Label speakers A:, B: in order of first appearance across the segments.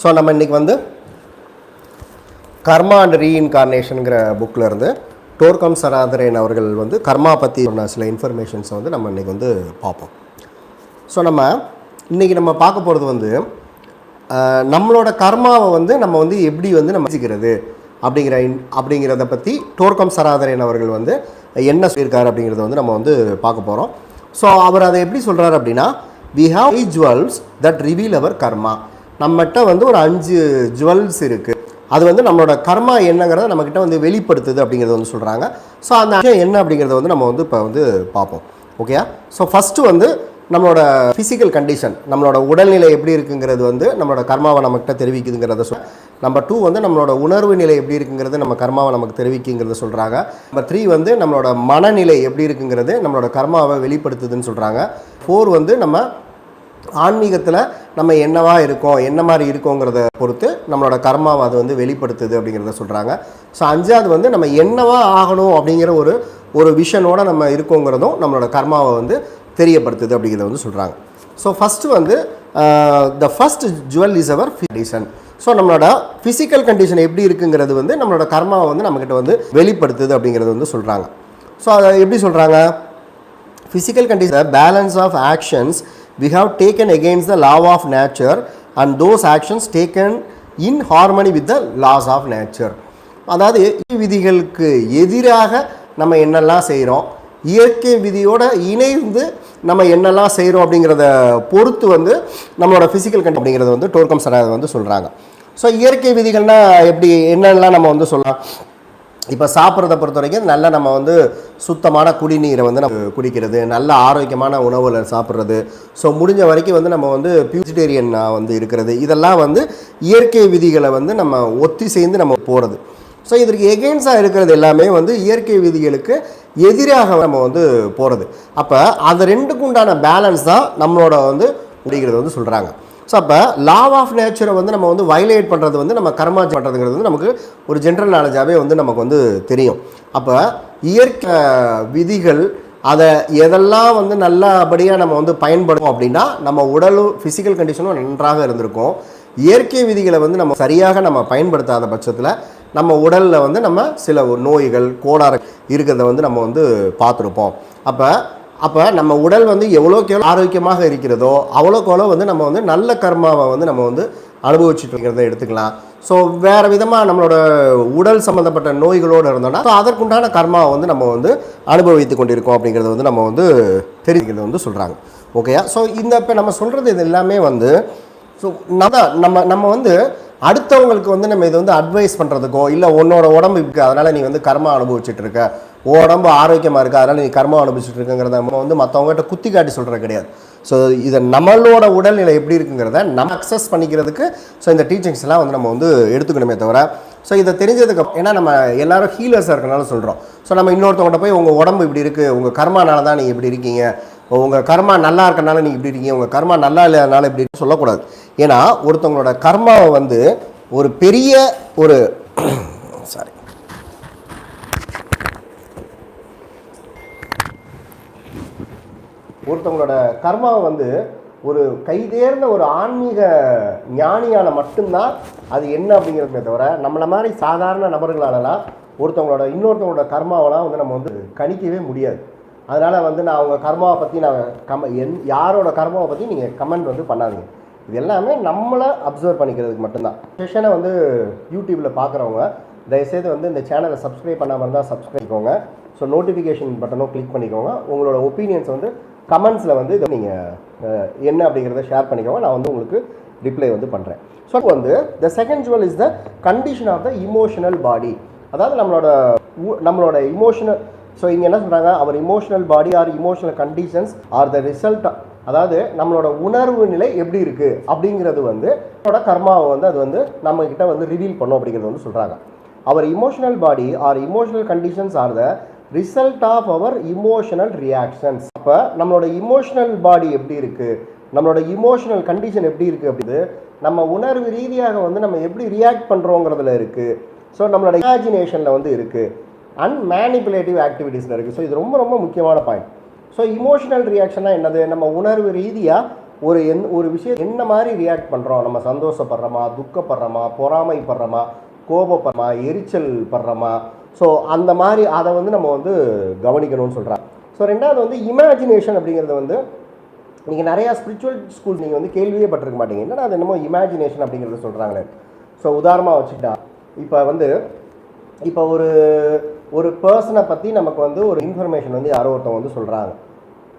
A: So நம்ம இன்றைக்கி வந்து கர்மா அண்ட் ரீஇன்கார்னேஷனுங்கிற புக்கில் இருந்து டோர்கம் சராதரன் அவர்கள் வந்து கர்மா பற்றி சொன்ன சில இன்ஃபர்மேஷன்ஸை வந்து நம்ம இன்றைக்கி வந்து பார்ப்போம். ஸோ நம்ம இன்றைக்கி நம்ம பார்க்க போகிறது வந்து நம்மளோட கர்மாவை வந்து நம்ம வந்து எப்படி வந்து நம்ம வச்சுக்கிறது அப்படிங்கிற இன்- அப்படிங்கிறத பற்றி டோர்கம் சராதரன் அவர்கள் வந்து என்ன சொல்லியிருக்காரு அப்படிங்கிறத வந்து நம்ம வந்து பார்க்க போகிறோம் ஸோ அவர் அதை எப்படி சொல்கிறாரு அப்படின்னா we have I jewels that reveal our karma நம்மகிட்ட வந்து ஒரு அஞ்சு ஜுவல்ஸ் இருக்குது அது வந்து நம்மளோட கர்மா என்னங்கிறத நம்மக்கிட்ட வந்து வெளிப்படுத்துது அப்படிங்கிறத வந்து சொல்கிறாங்க ஸோ அந்த என்ன அப்படிங்கிறத வந்து நம்ம வந்து இப்போ வந்து பார்ப்போம். ஓகேயா ஸோ ஃபஸ்ட்டு வந்து நம்மளோட ஃபிசிக்கல் கண்டிஷன் நம்மளோட உடல்நிலை எப்படி இருக்குங்கிறது வந்து நம்மளோட கர்மாவை நம்மகிட்ட தெரிவிக்குதுங்கிறத சொல் நம்பர் டூ வந்து நம்மளோட உணர்வு நிலை எப்படி இருக்குங்கிறது நம்ம கர்மாவை நமக்கு தெரிவிக்குங்கிறத சொல்கிறாங்க நம்பர் த்ரீ வந்து நம்மளோட மனநிலை எப்படி இருக்குங்கிறது நம்மளோட கர்மாவை வெளிப்படுத்துதுன்னு சொல்கிறாங்க ஃபோர் வந்து நம்ம ஆன்மீகத்தில் நம்ம என்னவா இருக்கோம் என்ன மாதிரி இருக்கோங்கிறத பொறுத்து நம்மளோட கர்மாவை அது வந்து வெளிப்படுத்துது அப்படிங்கிறத சொல்கிறாங்க ஸோ அஞ்சாவது வந்து நம்ம என்னவா ஆகணும் அப்படிங்கிற ஒரு ஒரு விஷனோட நம்ம இருக்கோங்கிறதும் நம்மளோட கர்மாவை வந்து தெரியப்படுத்துது அப்படிங்கிறத வந்து சொல்கிறாங்க ஸோ ஃபஸ்ட்டு வந்து the first jewel is our condition so நம்மளோட ஃபிசிக்கல் கண்டிஷன் எப்படி இருக்குங்கிறது வந்து நம்மளோட கர்மாவை வந்து நம்மக்கிட்ட வந்து வெளிப்படுத்துது அப்படிங்கிறது வந்து சொல்கிறாங்க ஸோ அதை எப்படி சொல்கிறாங்க physical condition balance of actions we have taken against the law of nature and those actions taken in harmony with the laws of nature. அதாவது இயற்கை விதிகளுக்கு எதிராக நம்ம என்னெல்லாம் செய்கிறோம் இயற்கை விதியோட இணைந்து நம்ம என்னெல்லாம் செய்கிறோம் அப்படிங்கிறத பொறுத்து வந்து நம்மளோட ஃபிசிக்கல் கண்டி அப்படிங்கிறத வந்து டோர்கம் சராத வந்து சொல்கிறாங்க ஸோ இயற்கை விதிகள்னால் எப்படி என்னெல்லாம் நம்ம வந்து சொல்லலாம்? இப்போ சாப்பிட்றத பொறுத்த வரைக்கும் நல்ல நம்ம வந்து சுத்தமான குடிநீரை வந்து நம்ம குடிக்கிறது நல்ல ஆரோக்கியமான உணவில் சாப்பிட்றது. ஸோ முடிஞ்ச வரைக்கும் வந்து நம்ம வந்து பியூசிடேரியன் வந்து இருக்கிறது. இதெல்லாம் வந்து இயற்கை விதிகளை வந்து நம்ம ஒத்தி சேர்ந்து நம்ம போகிறது ஸோ இதற்கு எகெயின்ஸ்டாக இருக்கிறது எல்லாமே வந்து இயற்கை விதிகளுக்கு எதிராக நம்ம வந்து போகிறது அப்போ அது ரெண்டுக்கு உண்டான பேலன்ஸ் தான் நம்மளோட வந்து முடிகிறது வந்து சொல்கிறாங்க ஸோ அப்போ லா ஆஃப் நேச்சரை வந்து நம்ம வந்து வயலேட் பண்ணுறது வந்து நம்ம கர்மா பண்ணுறதுங்கிறது வந்து நமக்கு ஒரு ஜென்ரல் நாலேஜாகவே வந்து நமக்கு வந்து தெரியும். அப்போ இயற்கை விதிகள் அதை எதெல்லாம் வந்து நல்லபடியாக நம்ம வந்து பயன்படுத்தும் அப்படின்னா நம்ம உடலும் ஃபிசிக்கல் கண்டிஷனும் நன்றாக இருந்திருக்கும். இயற்கை விதிகளை வந்து நம்ம சரியாக நம்ம பயன்படுத்தாத பட்சத்தில் நம்ம உடலில் வந்து நம்ம சில நோய்கள் கோளாறு இருக்கிறத வந்து நம்ம வந்து பார்த்துருப்போம். அப்போ அப்போ நம்ம உடல் வந்து எவ்வளோக்கு எவ்வளோ ஆரோக்கியமாக இருக்கிறதோ அவ்வளோக்கு அவ்வளோ வந்து நம்ம வந்து நல்ல கர்மாவை வந்து நம்ம வந்து அனுபவிச்சுட்டு இருக்கிறத எடுத்துக்கலாம். ஸோ வேறு விதமாக நம்மளோட உடல் சம்மந்தப்பட்ட நோய்களோடு இருந்தோம்னா ஸோ அதற்குண்டான கர்மாவை வந்து நம்ம வந்து அனுபவித்து கொண்டிருக்கோம் அப்படிங்கிறத வந்து நம்ம வந்து தெரிஞ்சுக்கிறது வந்து சொல்கிறாங்க ஓகேயா ஸோ இந்த இப்போ நம்ம சொல்கிறது இது எல்லாமே வந்து ஸோ நம்ம நம்ம நம்ம வந்து அடுத்தவங்களுக்கு வந்து நம்ம இது வந்து அட்வைஸ் பண்ணுறதுக்கோ இல்லை உன்னோட உடம்பு இருக்குது அதனால் நீ வந்து கர்மா அனுபவிச்சுட்டு இருக்க. உடம்பு ஆரோக்கியமாக இருக்குது அதனால் நீ கர்மா அனுபவிச்சுட்டு இருக்குங்கிறத நம்ம வந்து மற்றவங்ககிட்ட குத்தி காட்டி சொல்கிறது கிடையாது. ஸோ இதை நம்மளோட உடல்நிலை எப்படி இருக்குங்கிறத நம்ம அக்சஸ் பண்ணிக்கிறதுக்கு ஸோ இந்த டீச்சிங்ஸ்லாம் வந்து நம்ம வந்து எடுத்துக்கணுமே தவிர ஸோ இதை தெரிஞ்சதுக்கு ஏன்னா நம்ம எல்லாரும் ஹீலர்ஸாக இருக்கனால சொல்கிறோம் ஸோ நம்ம இன்னொருத்தவங்கள்ட்ட போய் உங்கள் உடம்பு இப்படி இருக்குது உங்கள் கர்மானால தான் நீங்கள் இப்படி இருக்கீங்க உங்கள் கர்மா நல்லா இருக்கனால நீங்கள் இப்படி இருக்கீங்க உங்கள் கர்மா நல்லா இல்லாதனால இப்படி சொல்லக்கூடாது. ஏன்னா ஒருத்தவங்களோட கர்மாவை வந்து ஒரு பெரிய ஒரு சாரி ஒருத்தவங்களோட கர்மாவை வந்து ஒரு கைதேர்ந்த ஒரு ஆன்மீக ஞானியால் மட்டும்தான் அது என்ன அப்படிங்கிறதுமே தவிர நம்மளை மாதிரி சாதாரண நபர்களாலலாம் ஒருத்தவங்களோட இன்னொருத்தவங்களோட கர்மாவெல்லாம் வந்து நம்ம வந்து கணிக்கவே முடியாது. அதனால் வந்து நான் அவங்க கர்மாவை பற்றி நான் கம என் யாரோட கர்மாவை பற்றி நீங்கள் கமெண்ட் வந்து பண்ணாதீங்க. இது எல்லாமே நம்மளை அப்சர்வ் பண்ணிக்கிறதுக்கு மட்டும்தான். செஷனை வந்து யூடியூப்பில் பார்க்குறவங்க தயவுசெய்து வந்து இந்த சேனலை சப்ஸ்கிரைப் பண்ணாமல் இருந்தால் சப்ஸ்கிரைப் பண்ணிக்கோங்க. ஸோ நோட்டிஃபிகேஷன் பட்டனும் கிளிக் பண்ணிக்கோங்க. உங்களோட ஒப்பீனியன்ஸ் வந்து கமெண்ட்ஸில் வந்து இதை நீங்கள் என்ன அப்படிங்கிறத ஷேர் பண்ணிக்கோங்க. நான் வந்து உங்களுக்கு ரிப்ளை வந்து பண்ணுறேன் ஸோ வந்து the second jewel is the condition of the emotional body அதாவது நம்மளோட நம்மளோட இமோஷனல் ஸோ இங்கே என்ன சொல்கிறாங்க our emotional body are emotional conditions are the result அதாவது நம்மளோட உணர்வு நிலை எப்படி இருக்குது அப்படிங்கிறது வந்து நம்மளோட கர்மாவை வந்து அது வந்து நம்மக்கிட்ட வந்து ரிவீல் பண்ணும் அப்படிங்கிறது வந்து சொல்கிறாங்க our emotional body are emotional conditions are the result of our emotional reactions அப்போ நம்மளோட இமோஷனல் பாடி எப்படி இருக்குது நம்மளோட இமோஷனல் கண்டிஷன் எப்படி இருக்குது அப்படிது நம்ம உணர்வு ரீதியாக வந்து நம்ம எப்படி ரியாக்ட் பண்ணுறோங்கிறதுல இருக்குது ஸோ நம்மளோட இமேஜினேஷனில் வந்து இருக்குது அண்ட் மேனிப்புலேட்டிவ் ஆக்டிவிட்டீஸில் இருக்குது ஸோ இது ரொம்ப ரொம்ப முக்கியமான பாயிண்ட் ஸோ இமோஷனல் ரியாக்ஷனாக என்னது? நம்ம உணர்வு ரீதியாக ஒரு என் ஒரு விஷயம் என்ன மாதிரி ரியாக்ட் பண்ணுறோம் நம்ம சந்தோஷப்படுறோமா? துக்கப்படுறோமா? பொறாமைப்படுறோமா? கோபப்படுறோமா? எரிச்சல் படுறோமா? ஸோ அந்த மாதிரி அதை வந்து நம்ம வந்து கவனிக்கணும்னு சொல்கிறாங்க ஸோ ரெண்டாவது வந்து இமேஜினேஷன் அப்படிங்கிறது வந்து நீங்கள் நிறையா ஸ்பிரிச்சுவல் ஸ்கூல் நீங்கள் வந்து கேள்வியே பட்டிருக்க மாட்டீங்க. என்னடா அது என்னமோ இமேஜினேஷன் அப்படிங்கிறது சொல்கிறாங்களே ஸோ உதாரணமாக வச்சுக்கிட்டா இப்போ வந்து இப்போ ஒரு ஒரு பர்சனை பற்றி நமக்கு வந்து ஒரு இன்ஃபர்மேஷன் வந்து யாரோ ஒருத்தவங்க வந்து சொல்கிறாங்க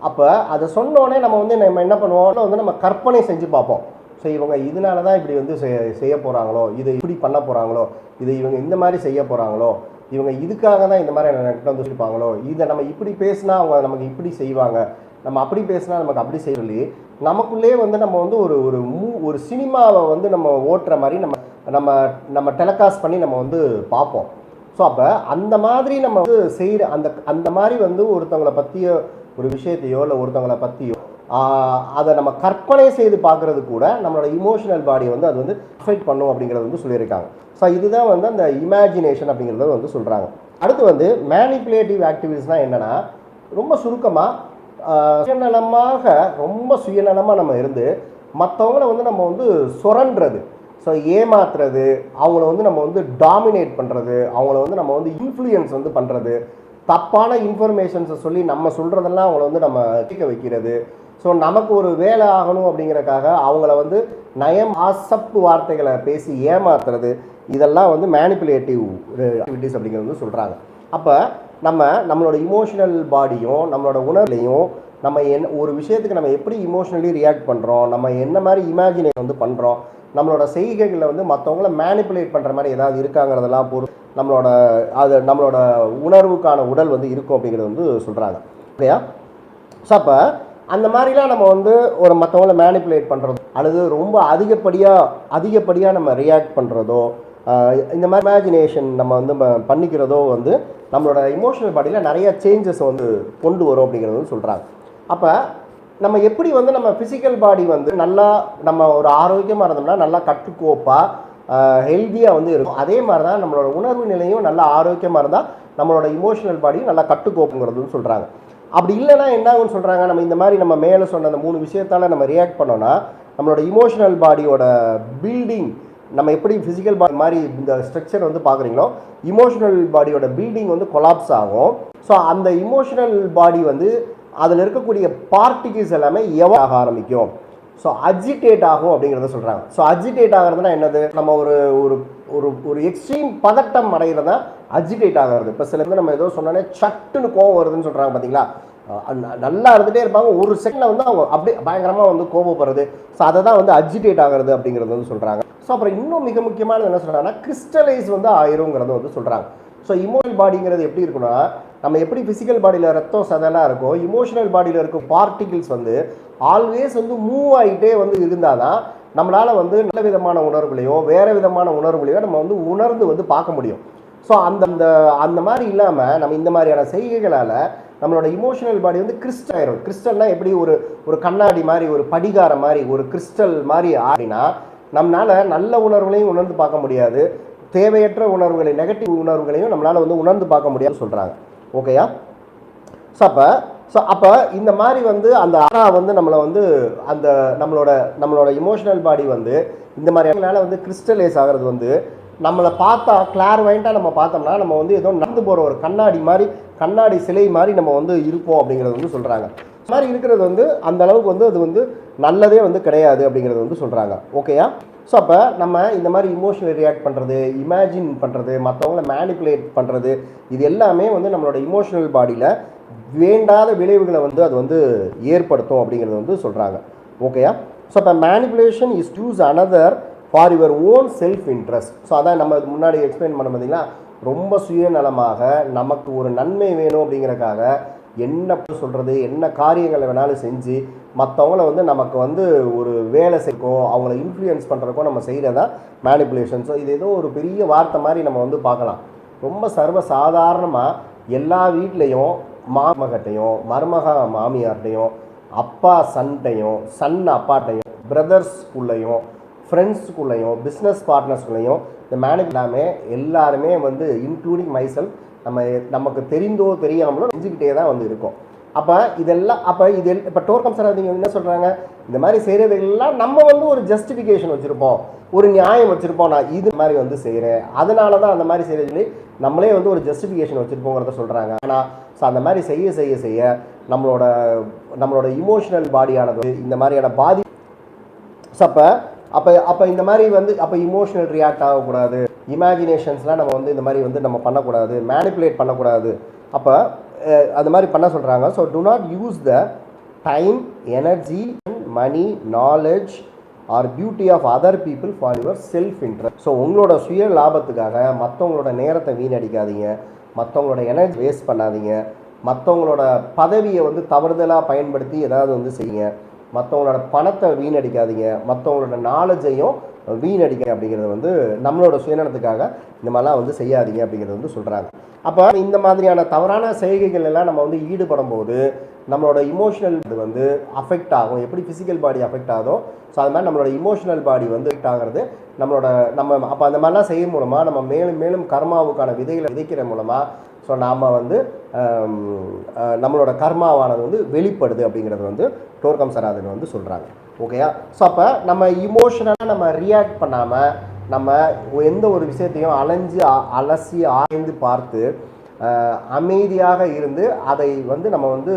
A: அப்போ அதை சொன்னோடனே நம்ம வந்து நம்ம என்ன பண்ணுவோம்னா வந்து நம்ம கற்பனை செஞ்சு பார்ப்போம். ஸோ இவங்க இதனால தான் இப்படி வந்து செய்ய செய்ய போகிறாங்களோ இதை இப்படி பண்ண போகிறாங்களோ இதை இவங்க இந்த மாதிரி செய்ய போகிறாங்களோ இவங்க இதுக்காக தான் இந்த மாதிரி என்கிட்ட வந்து சொல்லிப்பாங்களோ? இதை நம்ம இப்படி பேசினா அவங்க நமக்கு இப்படி செய்வாங்க. நம்ம அப்படி பேசினா நமக்கு அப்படி செய்ய சொல்லி நமக்குள்ளே வந்து நம்ம வந்து ஒரு ஒரு மூ ஒரு சினிமாவை வந்து நம்ம ஓட்டுற மாதிரி நம்ம நம்ம நம்ம டெலகாஸ்ட் பண்ணி நம்ம வந்து பார்ப்போம். ஸோ அப்போ அந்த மாதிரி நம்ம வந்து செய்கிற அந்த அந்த மாதிரி வந்து ஒருத்தவங்களை பற்றிய ஒரு விஷயத்தையோ இல்லை ஒருத்தவங்களை பற்றியோ அதை நம்ம கற்பனை செய்து பார்க்குறது கூட நம்மளோட இமோஷனல் பாடியை வந்து அது வந்து அஃபெக்ட் பண்ணும் அப்படிங்கிறது வந்து சொல்லியிருக்காங்க. ஸோ இதுதான் வந்து அந்த இமேஜினேஷன் அப்படிங்கிறத வந்து சொல்கிறாங்க அடுத்து வந்து மேனிப்புலேட்டிவ் ஆக்டிவிட்டிஸ்னால் என்னென்னா ரொம்ப சுருக்கமாக சுயநலமாக ரொம்ப சுயநலமாக நம்ம இருந்து மற்றவங்கள வந்து நம்ம வந்து சுரண்டுறது ஸோ ஏமாத்துறது அவங்கள வந்து நம்ம வந்து டாமினேட் பண்ணுறது அவங்கள வந்து நம்ம வந்து இன்ஃப்ளூயன்ஸ் வந்து பண்ணுறது தப்பான இன்ஃபர்மேஷன்ஸை சொல்லி நம்ம சொல்கிறதெல்லாம் அவங்கள வந்து நம்ம கேட்க வைக்கிறது. ஸோ நமக்கு ஒரு வேலை ஆகணும் அப்படிங்கிறக்காக அவங்கள வந்து நயம் ஆசப்பு வார்த்தைகளை பேசி ஏமாத்துறது இதெல்லாம் வந்து மேனிப்புலேட்டிவ் ஆக்டிவிட்டிஸ் அப்படிங்கிறது வந்து சொல்கிறாங்க அப்போ நம்ம நம்மளோட இமோஷனல் பாடியும் நம்மளோட உணர்வுலையும் நம்ம என் ஒரு விஷயத்துக்கு நம்ம எப்படி இமோஷனலி ரியாக்ட் பண்ணுறோம் நம்ம என்ன மாதிரி இமேஜினேஷன் வந்து பண்ணுறோம் நம்மளோட செய்கைகளில் வந்து மற்றவங்கள மேனிப்புலேட் பண்ணுற மாதிரி ஏதாவது இருக்காங்கிறதெல்லாம் பொருள் நம்மளோட அது நம்மளோட உணர்வுக்கான உடல் வந்து இருக்கும் அப்படிங்கிறது வந்து சொல்கிறாங்க இல்லையா ஸோ அப்போ அந்த மாதிரிலாம் நம்ம வந்து ஒரு மற்றவங்கள மேனிப்புலேட் பண்ணுறதோ அல்லது ரொம்ப அதிகப்படியாக அதிகப்படியாக நம்ம ரியாக்ட் பண்ணுறதோ இந்த மாதிரி இமேஜினேஷன் நம்ம வந்து பண்ணிக்கிறதோ வந்து நம்மளோட இமோஷனல் பாடியில் நிறைய சேஞ்சஸ் வந்து கொண்டு வரும் அப்படிங்கிறது வந்து சொல்கிறாங்க அப்போ நம்ம எப்படி வந்து நம்ம ஃபிசிக்கல் பாடி வந்து நல்லா நம்ம ஒரு ஆரோக்கியமாக இருந்தோம்னா நல்லா கட்டுக்கோப்பாக ஹெல்த்தியாக வந்து இருக்கும். அதே மாதிரி தான் நம்மளோட உணர்வு நிலையும் நல்லா ஆரோக்கியமாக இருந்தால் நம்மளோட இமோஷனல் பாடியும் நல்லா கட்டுக்கோப்புங்கிறதுன்னு சொல்கிறாங்க அப்படி இல்லைன்னா என்ன ஆகும்னு சொல்கிறாங்க நம்ம இந்த மாதிரி நம்ம மேலே சொன்ன அந்த மூணு விஷயத்தால் நம்ம ரியாக்ட் பண்ணோன்னா நம்மளோட இமோஷனல் பாடியோட பில்டிங் நம்ம எப்படி ஃபிசிக்கல் பாடி மாதிரி இந்த ஸ்ட்ரக்சர் வந்து பார்க்குறீங்களோ இமோஷனல் பாடியோட பில்டிங் வந்து கொலாப்ஸ் ஆகும். ஸோ அந்த இமோஷனல் பாடி வந்து அதில் இருக்கக்கூடிய பார்ட்டிகிள்ஸ் எல்லாமே எவ ஆக ஆரம்பிக்கும். ஸோ அஜிடேட் ஆகும் அப்படிங்கிறத சொல்கிறாங்க ஸோ அஜிடேட் ஆகிறதுனா என்னது? நம்ம ஒரு ஒரு ஒரு ஒரு எக்ஸ்ட்ரீம் பதட்டம் அடைகிறதா அஜிடேட் ஆகிறது. இப்போ சில பேர் நம்ம ஏதோ சொன்னோன்னே சட்டுன்னு கோவம் வருதுன்னு சொல்கிறாங்க பார்த்தீங்களா நல்லா இருந்துகிட்டே இருப்பாங்க. ஒரு செகண்டில் வந்து அவங்க அப்படியே பயங்கரமாக வந்து கோபப்படுறது. ஸோ அதை தான் வந்து அஜிடேட் ஆகிறது அப்படிங்கிறது வந்து சொல்கிறாங்க ஸோ அப்புறம் இன்னும் மிக முக்கியமானது என்ன சொல்கிறாங்கன்னா கிறிஸ்டலைஸ் வந்து ஆயிருங்கிறத வந்து சொல்கிறாங்க ஸோ இமோஷனல் பாடிங்கிறது எப்படி இருக்குன்னா நம்ம எப்படி ஃபிசிக்கல் பாடியில் ரத்தம் சதெல்லாம் இருக்கோ இமோஷனல் பாடியில் இருக்கும் பார்ட்டிகிள்ஸ் வந்து ஆல்வேஸ் வந்து மூவ் ஆகிட்டே வந்து இருந்தால் தான் நம்மளால் வந்து நல்ல விதமான உணர்வுகளையோ வேறு விதமான உணர்வுகளையோ நம்ம வந்து உணர்ந்து வந்து பார்க்க முடியும். ஸோ அந்த அந்த அந்த மாதிரி இல்லாமல் நம்ம இந்த மாதிரியான செய்கைகளால் நம்மளோட இமோஷனல் பாடி வந்து கிறிஸ்டல் ஆயிரும். கிறிஸ்டல்னா எப்படி ஒரு ஒரு கண்ணாடி மாதிரி ஒரு படிகாரம் மாதிரி ஒரு கிறிஸ்டல் மாதிரி ஆடினா நம்மளால் நல்ல உணர்வுகளையும் உணர்ந்து பார்க்க முடியாது. தேவையற்ற உணர்வுகளை நெகட்டிவ் உணர்வுகளையும் நம்மளால் வந்து உணர்ந்து பார்க்க முடியாதுன்னு சொல்கிறாங்க ஓகேயா ஸோ அப்போ ஸோ அப்போ இந்த மாதிரி வந்து அந்த ஆறா வந்து நம்மளை வந்து அந்த நம்மளோட நம்மளோட இமோஷனல் பாடி வந்து இந்த மாதிரினால வந்து கிறிஸ்டலைஸ் ஆகிறது வந்து நம்மளை பார்த்தா கிளார் நம்ம பார்த்தோம்னா நம்ம வந்து ஏதோ நடந்து போகிற ஒரு கண்ணாடி மாதிரி கண்ணாடி சிலை மாதிரி நம்ம வந்து இருப்போம் அப்படிங்கிறது வந்து சொல்கிறாங்க இந்த மாதிரி இருக்கிறது வந்து அந்த அளவுக்கு வந்து அது வந்து நல்லதே வந்து கிடையாது அப்படிங்கிறது வந்து சொல்கிறாங்க ஓகேயா ஸோ அப்போ நம்ம இந்த மாதிரி இமோஷனல் ரியாக்ட் பண்ணுறது இமேஜின் பண்ணுறது மற்றவங்கள மேனிப்புலேட் பண்ணுறது இது எல்லாமே வந்து நம்மளோட இமோஷனல் பாடியில் வேண்டாத விளைவுகளை வந்து அது வந்து ஏற்படுத்தும் அப்படிங்கிறது வந்து சொல்கிறாங்க ஓகேயா ஸோ இப்போ manipulation is use another for your own self interest so அதான் நம்ம இதுக்கு முன்னாடி எக்ஸ்பிளைன் பண்ண பார்த்தீங்கன்னா ரொம்ப சுயநலமாக நமக்கு ஒரு நன்மை வேணும் அப்படிங்கிறக்காக என்ன சொல்கிறது என்ன காரியங்களை வேணாலும் செஞ்சு மற்றவங்கள வந்து நமக்கு வந்து ஒரு வேலை செய்யும் அவங்கள இன்ஃப்ளூயன்ஸ் பண்ணுறக்கோ நம்ம செய்கிறதா மேனிப்புலேஷன் ஸோ இது ஏதோ ஒரு பெரிய வார்த்தை மாதிரி நம்ம வந்து பார்க்கலாம். ரொம்ப சர்வ சாதாரணமாக எல்லா வீட்லேயும் மாமகட்டையும் மருமக மாமியார்ட்டையும் அப்பா சன்ட்டையும் சன் அப்பாட்டையும் பிரதர்ஸ்குள்ளேயும் ஃப்ரெண்ட்ஸுக்குள்ளேயும் பிஸ்னஸ் பார்ட்னர்ஸ்குள்ளேயும் இந்த மேனேஜ் எல்லாமே எல்லாருமே வந்து இன்க்ளூடிங் மைசெல்ஃப் நம்ம நமக்கு தெரிந்தோ தெரியாமலோ செஞ்சுக்கிட்டே தான் வந்து இருக்கோம். அப்போ இதெல்லாம் அப்போ இது இப்போ டோர்கம் சார் நீங்கள் என்ன சொல்கிறாங்க இந்த மாதிரி செய்கிறதெல்லாம் நம்ம வந்து ஒரு ஜஸ்டிஃபிகேஷன் வச்சுருப்போம். ஒரு நியாயம் வச்சுருப்போம். நான் இது மாதிரி வந்து செய்கிறேன் அதனால தான் அந்த மாதிரி செய்கிறது சொல்லி நம்மளே வந்து ஒரு ஜஸ்டிஃபிகேஷன் வச்சுருப்போங்கிறத சொல்கிறாங்க ஆனால் ஸோ அந்த மாதிரி செய்ய செய்ய செய்ய நம்மளோட நம்மளோட இமோஷனல் பாடியானது இந்த மாதிரியான பாதி ஸோ அப்போ அப்போ அப்போ இந்த மாதிரி வந்து அப்போ இமோஷனல் ரியாக்ட் ஆகக்கூடாது. இமேஜினேஷன்ஸ்லாம் நம்ம வந்து இந்த மாதிரி வந்து நம்ம பண்ணக்கூடாது மேனிப்புலேட் பண்ணக்கூடாது. அப்போ அது மாதிரி பண்ண சொல்கிறாங்க so do not use the time energy money knowledge or beauty of other people for your self interest so உங்களோட சுய லாபத்துக்காக மற்றவங்களோட நேரத்தை வீணடிக்காதீங்க. மற்றவங்களோட எனர்ஜி வேஸ்ட் பண்ணாதீங்க. மற்றவங்களோட பதவியை வந்து தவறுதலாக பயன்படுத்தி ஏதாவது வந்து செய்யுங்க. மற்றவங்களோட பணத்தை வீணடிக்காதீங்க. மற்றவங்களோட நாலேஜையும் வீணடிக்க அப்படிங்கிறது வந்து நம்மளோட சுயநலத்துக்காக இந்த மாதிரிலாம் வந்து செய்யாதீங்க அப்படிங்கிறது வந்து சொல்கிறாங்க அப்போ இந்த மாதிரியான தவறான செய்கைகள் எல்லாம் நம்ம வந்து ஈடுபடும் போது நம்மளோட இமோஷனல் இது வந்து அஃபெக்ட் ஆகும். எப்படி ஃபிசிக்கல் பாடி அஃபெக்ட் ஆகுதோ ஸோ அது மாதிரி நம்மளோட இமோஷனல் பாடி வந்து அஃபெக்ட் ஆகிறது நம்மளோட நம்ம அப்போ அந்த மாதிரிலாம் செய்யும் மூலமாக நம்ம மேலும் மேலும் கர்மாவுக்கான விதைகளை விதைக்கிற மூலமாக ஸோ நாம் வந்து நம்மளோட கர்மாவானது வந்து வெளிப்படுது அப்படிங்கிறது வந்து டோர்கம் சராதன் வந்து சொல்கிறாங்க ஓகேயா? ஸோ அப்போ நம்ம இமோஷனலாக நம்ம ரியாக்ட் பண்ணாமல் நம்ம எந்த ஒரு விஷயத்தையும் அலைஞ்சு அலசி ஆய்ந்து பார்த்து அமைதியாக இருந்து அதை வந்து நம்ம வந்து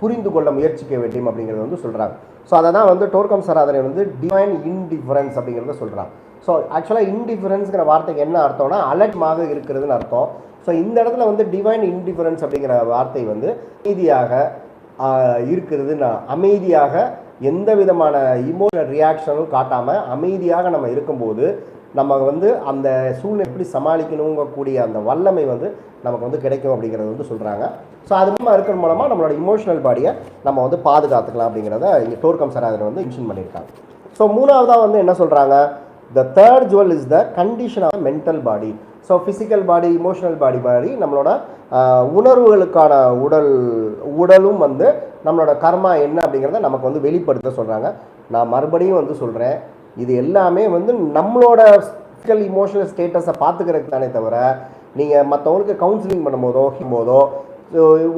A: புரிந்து கொள்ள முயற்சிக்க வேண்டும் அப்படிங்கிறது வந்து சொல்கிறாங்க ஸோ அதை தான் வந்து டோர்கம் சராதனை வந்து டிவைன் இன்டிஃபரன்ஸ் அப்படிங்கிறத சொல்கிறாங்க ஸோ ஆக்சுவலாக இன்டிஃபரன்ஸுங்கிற வார்த்தைக்கு என்ன அர்த்தம்னா அலர்ட்மாக இருக்கிறதுன்னு அர்த்தம். ஸோ இந்த இடத்துல வந்து டிவைன் இன்டிஃபரன்ஸ் அப்படிங்கிற வார்த்தை வந்து அமைதியாக இருக்கிறது. நான் அமைதியாக எந்த விதமான இமோஷனல் ரியாக்ஷனும் காட்டாமல் அமைதியாக நம்ம இருக்கும்போது நம்ம வந்து அந்த சூழ்நிலை எப்படி சமாளிக்கணுங்கக்கூடிய அந்த வல்லமை வந்து நமக்கு வந்து கிடைக்கும் அப்படிங்கிறது வந்து சொல்கிறாங்க ஸோ அது மூலமாக இருக்கிற மூலமாக நம்மளோட இமோஷனல் பாடியை நம்ம வந்து பாதுகாத்துக்கலாம் அப்படிங்கிறத இங்கே டோர்கம் அதில் வந்து மென்ஷன் பண்ணியிருக்காங்க. ஸோ மூணாவதாக வந்து என்ன சொல்கிறாங்க the third jewel is the condition of mental body so physical body emotional body மாதிரி நம்மளோட உணர்வுகளுக்கான உடல் உடலும் வந்து நம்மளோட கர்மா என்ன அப்படிங்கிறத நமக்கு வந்து வெளிப்படுத்த சொல்கிறாங்க நான் மறுபடியும் வந்து சொல்கிறேன் இது எல்லாமே வந்து நம்மளோட ஃபிசிக்கல் இமோஷனல் ஸ்டேட்டஸை பார்த்துக்கிறதுக்கு தானே தவிர நீங்கள் மற்றவங்களுக்கு கவுன்சிலிங் பண்ணும்போதோ போதோ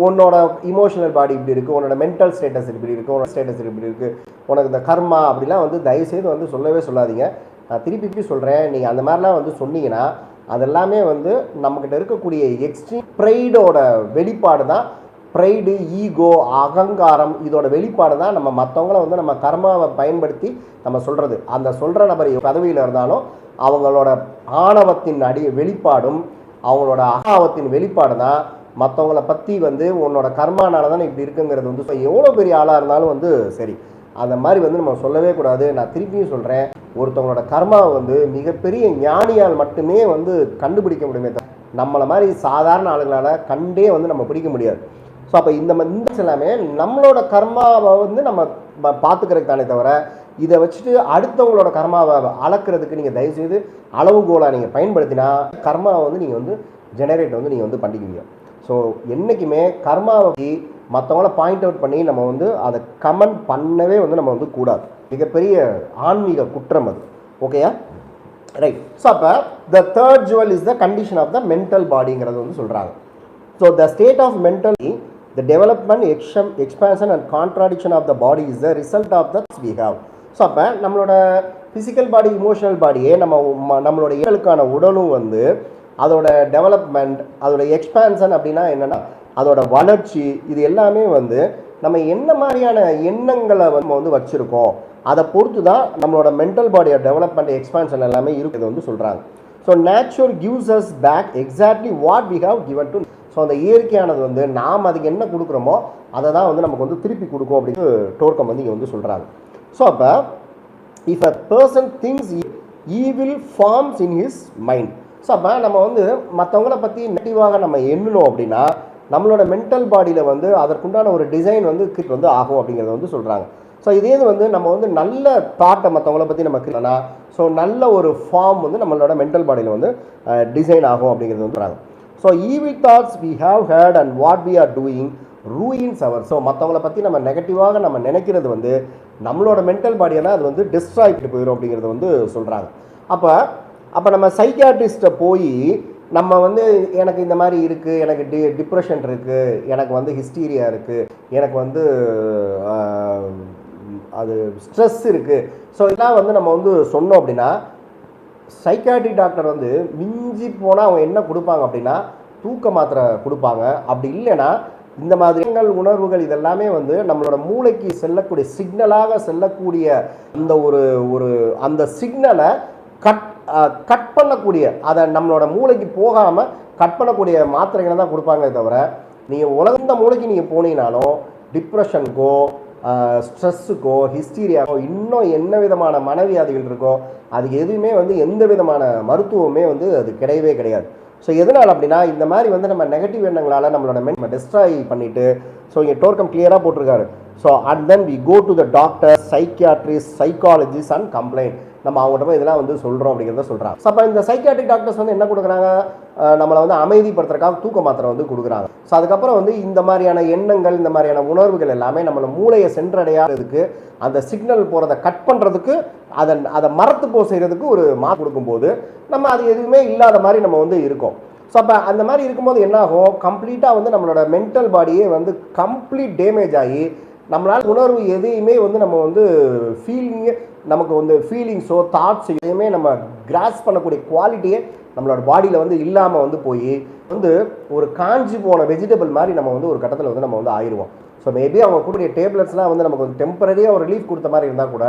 A: உன்னோட இமோஷனல் பாடி இப்படி இருக்குது உன்னோட மென்டல் ஸ்டேட்டஸ் இப்படி இருக்குது உன்னோட ஸ்டேட்டஸ் இப்படி இருக்குது உனக்கு இந்த கர்மா அப்படிலாம் வந்து தயவுசெய்து வந்து சொல்லவே சொல்லாதீங்க. நான் திருப்பி திருப்பி சொல்கிறேன் நீங்கள் அந்த மாதிரிலாம் வந்து சொன்னீங்கன்னா அதெல்லாமே வந்து நம்மக்கிட்ட இருக்கக்கூடிய எக்ஸ்ட்ரீம் ப்ரைடோட வெளிப்பாடு தான். ப்ரைடு ஈகோ அகங்காரம் இதோட வெளிப்பாடு தான் நம்ம மற்றவங்கள வந்து நம்ம கர்மாவை பயன்படுத்தி நம்ம சொல்கிறது அந்த சொல்கிற நபர் பதவியில் இருந்தாலும் அவங்களோட ஆணவத்தின் அடி வெளிப்பாடும் அவங்களோட அகாவத்தின் வெளிப்பாடு தான். மற்றவங்கள பற்றி வந்து உன்னோட கர்மானால தான் இப்படி இருக்குங்கிறது வந்து எவ்வளோ பெரிய ஆளாக இருந்தாலும் வந்து சரி. அந்த மாதிரி வந்து நம்ம சொல்லவே கூடாது. நான் திருப்பியும் சொல்கிறேன் ஒருத்தவங்களோட கர்மாவை வந்து மிகப்பெரிய ஞானியால் மட்டுமே வந்து கண்டுபிடிக்க முடியுமே நம்மளை மாதிரி சாதாரண ஆளுங்களால் கண்டே வந்து நம்ம பிடிக்க முடியாது. ஸோ அப்போ இந்த இந்த எல்லாமே நம்மளோட கர்மாவை வந்து நம்ம பார்த்துக்கிறதுக்கு தானே தவிர இதை வச்சுட்டு அடுத்தவங்களோட கர்மாவை அளக்கிறதுக்கு நீங்கள் தயவுசெய்து அளவுகோலாக நீங்கள் பயன்படுத்தினா கர்மாவை வந்து நீங்கள் வந்து ஜெனரேட் வந்து நீங்கள் வந்து பண்ணிக்குவீங்க. ஸோ என்றைக்குமே கர்மாவை மற்றவங்கள பாயிண்ட் அவுட் பண்ணி நம்ம வந்து அதை கமெண்ட் பண்ணவே வந்து நம்ம வந்து கூடாது. மிகப்பெரிய ஆன்மீக குற்றம் அது. ஓகேயா ரைட் ஸோ அப்போ the third jewel is the condition of the mental பாடிங்கிறது வந்து சொல்கிறாங்க so the state of mental the development எக்ஷம் expansion and contraction of the body is the result of the we have so அப்போ நம்மளோட physical body emotional பாடியே நம்ம நம்மளோட இயலுக்கான உடலும் வந்து அதோட டெவலப்மெண்ட் அதோட எக்ஸ்பேன்ஷன் அப்படின்னா என்னென்னா அதோட வளர்ச்சி இது எல்லாமே வந்து நம்ம என்ன மாதிரியான எண்ணங்களை வந்து நம்ம வந்து வச்சுருக்கோம் அதை பொறுத்து தான் நம்மளோட மென்டல் பாடியோட டெவலப்மெண்ட் எக்ஸ்பான்ஷன் எல்லாமே இருக்குது வந்து சொல்கிறாங்க so natural gives us back exactly what we have given to so அந்த இயற்கையானது வந்து நாம் அதுக்கு என்ன கொடுக்குறோமோ அதை தான் வந்து நமக்கு வந்து திருப்பி கொடுக்கும் அப்படின்னு டோர்க்கம் வந்து இங்கே வந்து சொல்கிறாங்க ஸோ அப்போ if a person things evil forms in his mind so அப்போ நம்ம வந்து மற்றவங்கள பற்றி நெகட்டிவாக நம்ம எண்ணணும் அப்படின்னா நம்மளோட மென்டல் பாடியில் வந்து அதற்குண்டான ஒரு டிசைன் வந்து கிரியேட் வந்து ஆகும் அப்படிங்கிறத வந்து சொல்கிறாங்க ஸோ இதே இது வந்து நம்ம வந்து நல்ல தாட்டை மற்றவங்கள பற்றி நம்ம கிரியேட்னா ஸோ நல்ல ஒரு ஃபார்ம் வந்து நம்மளோட மென்டல் பாடியில் வந்து டிசைன் ஆகும் அப்படிங்கிறது வந்து சொல்கிறாங்க so evil thoughts we have had and what we are doing ruins our so மற்றவங்கள பற்றி நம்ம நெகட்டிவாக நம்ம நினைக்கிறது வந்து நம்மளோட மென்டல் பாடியெல்லாம் அது வந்து டிஸ்ட்ராய்ட்டு போயிடும் அப்படிங்கிறது வந்து சொல்கிறாங்க அப்போ அப்போ நம்ம சைக்கியாட்ரிஸ்ட்டை போய் நம்ம வந்து எனக்கு இந்த மாதிரி இருக்குது எனக்கு டி டிப்ரெஷன் இருக்குது எனக்கு வந்து ஹிஸ்டீரியா இருக்குது எனக்கு வந்து அது ஸ்ட்ரெஸ் இருக்குது ஸோ இதெல்லாம் வந்து நம்ம வந்து சொன்னோம் அப்படின்னா சைக்காட்ரி டாக்டர் வந்து மிஞ்சி போனால் அவங்க என்ன கொடுப்பாங்க அப்படின்னா தூக்க மாத்திரை கொடுப்பாங்க. அப்படி இல்லைன்னா இந்த மாதிரியான உணர்வுகள் இதெல்லாமே வந்து நம்மளோட மூளைக்கு செல்லக்கூடிய சிக்னலாக செல்லக்கூடிய இந்த ஒரு ஒரு அந்த சிக்னலை கட் கட் பண்ணக்கூடிய அதை நம்மளோட மூளைக்கு போகாமல் கட் பண்ணக்கூடிய மாத்திரைகளை தான் கொடுப்பாங்களே தவிர நீங்கள் உலகந்த மூளைக்கு நீங்கள் போனீங்கனாலும் டிப்ரெஷனுக்கோ ஸ்ட்ரெஸ்ஸுக்கோ ஹிஸ்டீரியாக்கோ இன்னும் என்ன விதமான மனவியாதிகள் இருக்கோ அது எதுவுமே வந்து எந்த விதமான மருத்துவமே வந்து அது கிடையவே கிடையாது. ஸோ எதனால் அப்படின்னா இந்த மாதிரி வந்து நம்ம நெகட்டிவ் எண்ணங்களால் நம்மளோட மென் டிஸ்ட்ராய் டெஸ்ட்ராய் பண்ணிட்டு ஸோ இங்கே டோர்க்கம் கிளியராக போட்டிருக்காரு. So and then we go to the doctor psychiatrist psychologist and complained நம்ம அவங்ககிட்ட போய் இதெல்லாம் வந்து சொல்கிறோம் அப்படிங்கிறத சொல்கிறாங்க ஸோ அப்போ இந்த சைக்காட்ரிக் டாக்டர்ஸ் வந்து என்ன கொடுக்குறாங்க? நம்மளை வந்து அமைதிப்படுத்துறதுக்காக தூக்க மாத்திரை வந்து கொடுக்குறாங்க. ஸோ அதுக்கப்புறம் வந்து இந்த மாதிரியான எண்ணங்கள் இந்த மாதிரியான உணர்வுகள் எல்லாமே நம்மளை மூளையை சென்றடையாததுக்கு அந்த சிக்னல் போகிறத கட் பண்ணுறதுக்கு அதை அதை மரத்து போ செய்கிறதுக்கு ஒரு மா கொடுக்கும்போது நம்ம அது எதுவுமே இல்லாத மாதிரி நம்ம வந்து இருக்கோம். ஸோ அப்போ அந்த மாதிரி இருக்கும்போது என்னாகும் கம்ப்ளீட்டாக வந்து நம்மளோட மென்டல் பாடியே வந்து கம்ப்ளீட் டேமேஜ் ஆகி நம்மளால் உணர்வு எதையுமே வந்து நம்ம வந்து ஃபீலிங்கு நமக்கு வந்து ஃபீலிங்ஸோ தாட்ஸ் எதையுமே நம்ம கிராஸ் பண்ணக்கூடிய குவாலிட்டியே நம்மளோட பாடியில் வந்து இல்லாமல் வந்து போய் வந்து ஒரு காஞ்சி போன வெஜிடபிள் மாதிரி நம்ம வந்து ஒரு கட்டத்தில் வந்து நம்ம வந்து ஆயிடுவோம் ஸோ மேபி அவங்க கூடிய டேப்லெட்ஸ்லாம் வந்து நமக்கு வந்து டெம்பரரியாக ஒரு ரிலீஃப் கொடுத்த மாதிரி இருந்தால் கூட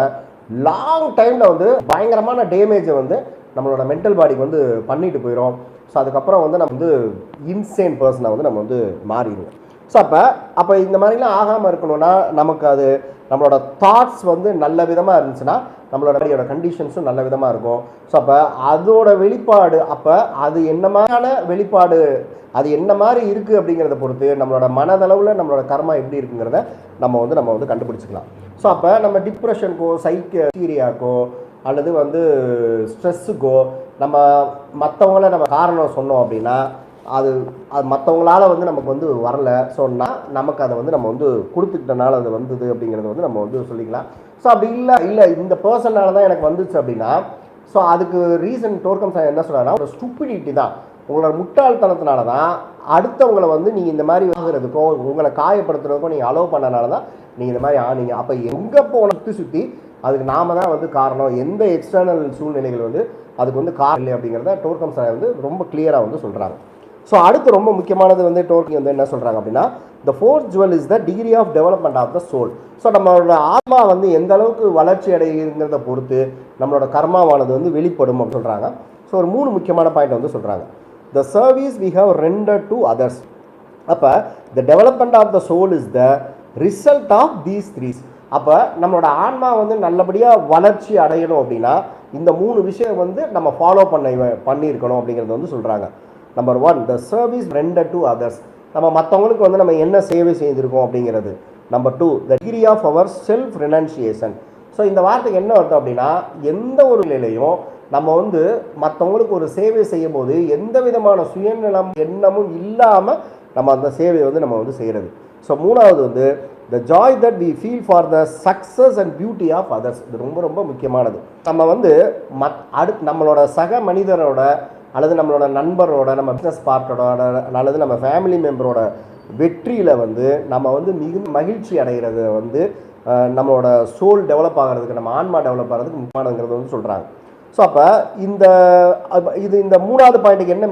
A: லாங் டைமில் வந்து பயங்கரமான டேமேஜை வந்து நம்மளோட மென்டல் பாடிக்கு வந்து பண்ணிட்டு போயிடும் ஸோ அதுக்கப்புறம் வந்து நம்ம வந்து இன்சேன் பர்சனாக வந்து நம்ம வந்து மாறிடுவோம். ஸோ அப்போ அப்போ இந்த மாதிரிலாம் ஆகாமல் இருக்கணும்னா நமக்கு அது நம்மளோட தாட்ஸ் வந்து நல்ல விதமாக இருந்துச்சுன்னா நம்மளோட பாடியோட கண்டிஷன்ஸும் நல்ல விதமாக இருக்கும். ஸோ அப்போ அதோட வெளிப்பாடு அப்போ அது என்ன மாதிரியான வெளிப்பாடு அது என்ன மாதிரி இருக்குது அப்படிங்கிறத பொறுத்து நம்மளோட மனதளவில் நம்மளோட கர்மா எப்படி இருக்குங்கிறத நம்ம வந்து நம்ம வந்து கண்டுபிடிச்சிக்கலாம். ஸோ அப்போ நம்ம டிப்ரெஷனுக்கோ சைக்கீரியாக்கோ அல்லது வந்து ஸ்ட்ரெஸ்ஸுக்கோ நம்ம மற்றவங்கள நம்ம காரணம் சொன்னோம் அப்படின்னா அது அது மற்றவங்களால வந்து நமக்கு வந்து வரல. சொன்னால் நமக்கு அதை வந்து நம்ம வந்து கொடுத்துக்கிட்டனால அது வந்தது அப்படிங்கிறத வந்து நம்ம வந்து சொல்லிக்கலாம். ஸோ அப்படி இல்லை இல்லை இந்த பர்சனால் தான் எனக்கு வந்துச்சு அப்படின்னா ஸோ அதுக்கு ரீசன் டோர்க்கம் சார் என்ன சொல்கிறாருன்னா ஒரு ஸ்டூப்பிடிட்டி தான். உங்களோட முட்டாள்தனத்தினால தான் அடுத்தவங்களை வந்து நீங்கள் இந்த மாதிரி வாங்குறதுக்கோ உங்களை காயப்படுத்துறதுக்கோ நீங்கள் அலோவ் பண்ணனால தான் நீங்கள் இந்த மாதிரி ஆனீங்க. அப்போ எங்கே போன சுற்றி சுற்றி அதுக்கு நாம தான் வந்து காரணம். எந்த எக்ஸ்டர்னல் சூழ்நிலைகள் வந்து அதுக்கு வந்து காரணம் இல்லை அப்படிங்கிறத டோர்க்கம் சார் வந்து ரொம்ப கிளியராக வந்து சொல்கிறாங்க ஸோ அடுத்து ரொம்ப முக்கியமானது வந்து டோர்க்கி வந்து என்ன சொல்கிறாங்க அப்படின்னா the fourth jewel is the degree of development of the soul so நம்மளோட ஆத்மா வந்து எந்த அளவுக்கு வளர்ச்சி அடைகிறத பொறுத்து நம்மளோட கர்மாவானது வந்து வெளிப்படும் அப்படின்னு சொல்கிறாங்க ஸோ ஒரு மூணு முக்கியமான பாயிண்ட் வந்து சொல்கிறாங்க the service we have render to others அப்போ the development of the soul is the result of these threes அப்போ நம்மளோட ஆன்மா வந்து நல்லபடியாக வளர்ச்சி அடையணும் அப்படின்னா இந்த மூணு விஷயம் வந்து நம்ம ஃபாலோ பண்ண பண்ணியிருக்கணும் அப்படிங்கிறது வந்து சொல்கிறாங்க number one the service render to others நம்ம மற்றவங்களுக்கு வந்து நம்ம என்ன சேவை செய்திருக்கோம் அப்படிங்கிறது. Number two the degree of our self renunciation so இந்த வார்த்தைக்கு என்ன அர்த்தம் அப்படின்னா எந்த ஒரு நிலையிலையும் நம்ம வந்து மற்றவங்களுக்கு ஒரு சேவை செய்யும் போது எந்த விதமான சுயநலம் எண்ணமும் இல்லாமல் நம்ம அந்த சேவையை வந்து நம்ம வந்து செய்கிறது ஸோ மூணாவது வந்து the joy that we feel for the success and beauty of others இது ரொம்ப ரொம்ப முக்கியமானது. நம்ம வந்து மத் அடுத் நம்மளோட சக மனிதரோட அல்லது நம்மளோட நண்பரோட நம்ம பிஸ்னஸ் பார்ட்னரோட அல்லது நம்ம ஃபேமிலி மெம்பரோட வெற்றியில் வந்து நம்ம வந்து மிக மகிழ்ச்சி அடைகிறது வந்து நம்மளோட சோல் டெவலப் ஆகிறதுக்கு நம்ம ஆன்மா டெவலப் ஆகிறதுக்கு முக்கியமானதுங்கிறது வந்து சொல்கிறாங்க ஸோ அப்போ இந்த இது இந்த மூணாவது பாயிண்ட்டுக்கு என்ன